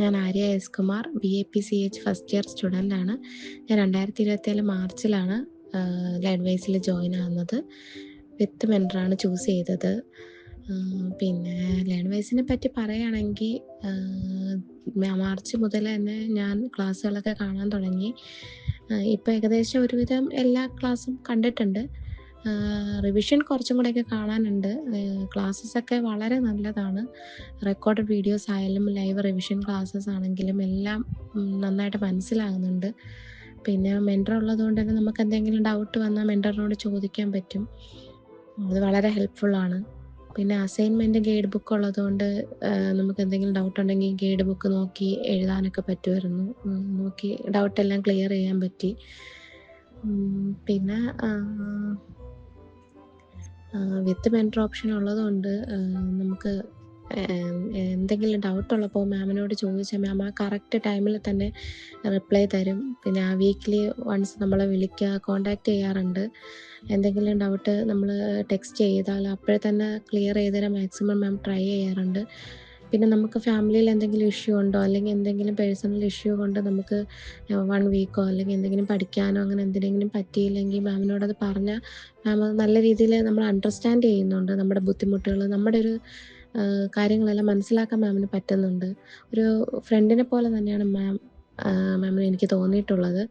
ഞാൻ Arya S Kumar B A P C H first year student ആണ്. ഞാൻ രണ്ടായിരത്തി ഇരുപത്തിയേഴ് മാർച്ചിലാണ് വൈസിൽ ജോയിൻ ആകുന്നത് വിത്ത് മെന്ററാണ് ചൂസ് ചെയ്തത്. പിന്നെ ലേൺവൈസിനെ പറ്റി പറയുകയാണെങ്കിൽ മാർച്ച് മുതൽ തന്നെ ഞാൻ ക്ലാസ്സുകളൊക്കെ കാണാൻ തുടങ്ങി. ഇപ്പോൾ ഏകദേശം ഒരുവിധം എല്ലാ ക്ലാസ്സും കണ്ടിട്ടുണ്ട്. റിവിഷൻ കുറച്ചും കൂടെയൊക്കെ കാണാനുണ്ട്. ക്ലാസ്സസ് ഒക്കെ വളരെ നല്ലതാണ്. റെക്കോർഡ് വീഡിയോസ് ആയാലും ലൈവ് റിവിഷൻ ക്ലാസ്സസ് ആണെങ്കിലും എല്ലാം നന്നായിട്ട് മനസ്സിലാകുന്നുണ്ട്. പിന്നെ മെന്റർ ഉള്ളതുകൊണ്ട് തന്നെ നമുക്ക് എന്തെങ്കിലും ഡൗട്ട് വന്നാൽ മെന്ററിനോട് ചോദിക്കാൻ പറ്റും. അത് വളരെ ഹെൽപ്ഫുള്ളാണ് പിന്നെ അസൈൻമെന്റ് ഗൈഡ് ബുക്ക് ഉള്ളതുകൊണ്ട് നമുക്ക് എന്തെങ്കിലും ഡൗട്ട് ഉണ്ടെങ്കിൽ ഗൈഡ് ബുക്ക് നോക്കി എഴുതാനൊക്കെ പറ്റുമായിരുന്നു. നോക്കി ഡൗട്ടെല്ലാം ക്ലിയർ ചെയ്യാൻ പറ്റി. പിന്നെ വിത്ത് മെന്റർ ഓപ്ഷൻ ഉള്ളതുകൊണ്ട് നമുക്ക് എന്തെങ്കിലും ഡൗട്ട് ഉള്ളപ്പോൾ മാമിനോട് ചോദിച്ചാൽ മാം ആ കറക്റ്റ് ടൈമിൽ തന്നെ റിപ്ലൈ തരും. പിന്നെ ആ വീക്കിലി വൺസ് നമ്മളെ വിളിക്കുക കോണ്ടാക്ട് ചെയ്യാറുണ്ട്. എന്തെങ്കിലും ഡൗട്ട് നമ്മൾ ടെക്സ്റ്റ് ചെയ്താൽ അപ്പോഴേ തന്നെ ക്ലിയർ ചെയ്ത് തരാൻ മാക്സിമം മാം ട്രൈ ചെയ്യാറുണ്ട്. പിന്നെ നമുക്ക് ഫാമിലിയിൽ എന്തെങ്കിലും ഇഷ്യൂ ഉണ്ടോ? അല്ലെങ്കിൽ എന്തെങ്കിലും പേഴ്സണൽ ഇഷ്യൂ കൊണ്ട് നമുക്ക് വൺ വീക്കോ അല്ലെങ്കിൽ എന്തെങ്കിലും പഠിക്കാനോ അങ്ങനെ എന്തിനെങ്കിലും പറ്റിയില്ലെങ്കിൽ മാമിനോട് അത് പറഞ്ഞാൽ മാം നല്ല രീതിയിൽ നമ്മൾ അണ്ടർസ്റ്റാൻഡ് ചെയ്യുന്നുണ്ട്. നമ്മുടെ ബുദ്ധിമുട്ടുകൾ നമ്മുടെ ഒരു കാര്യങ്ങളെല്ലാം മനസ്സിലാക്കാൻ മാമിന് പറ്റുന്നുണ്ട്. ഒരു ഫ്രണ്ടിനെ പോലെ തന്നെയാണ് മാം മാമിന് എനിക്ക് തോന്നിയിട്ടുള്ളത്.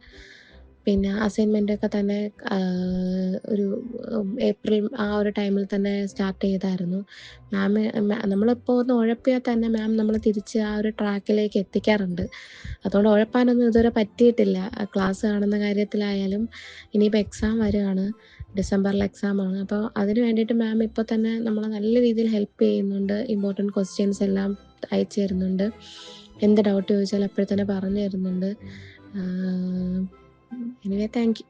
പിന്നെ അസൈൻമെന്റ് ഒക്കെ തന്നെ ഒരു ഏപ്രിൽ ആ ഒരു ടൈമിൽ തന്നെ സ്റ്റാർട്ട് ചെയ്തായിരുന്നു. മാം നമ്മളിപ്പോൾ ഒന്ന് ഉഴപ്പിയാൽ തന്നെ മാം നമ്മൾ തിരിച്ച് ആ ഒരു ട്രാക്കിലേക്ക് എത്തിക്കാറുണ്ട്. അതുകൊണ്ട് ഉഴപ്പാനൊന്നും ഇതുവരെ പറ്റിയിട്ടില്ല. ക്ലാസ് കാണുന്ന കാര്യത്തിലായാലും ഇനിയിപ്പോൾ എക്സാം വരികയാണ്. ഡിസംബറിൽ എക്സാമാണ് അപ്പോൾ അതിന് വേണ്ടിയിട്ട് മാം ഇപ്പോൾ തന്നെ നമ്മളെ നല്ല രീതിയിൽ ഹെൽപ്പ് ചെയ്യുന്നുണ്ട്. ഇമ്പോർട്ടന്റ് ക്വസ്റ്റ്യൻസ് എല്ലാം അയച്ചു തരുന്നുണ്ട്. എന്ത് ഡൗട്ട് ചോദിച്ചാലും അപ്പോഴത്തന്നെ പറഞ്ഞു തരുന്നുണ്ട്. anyway thank you.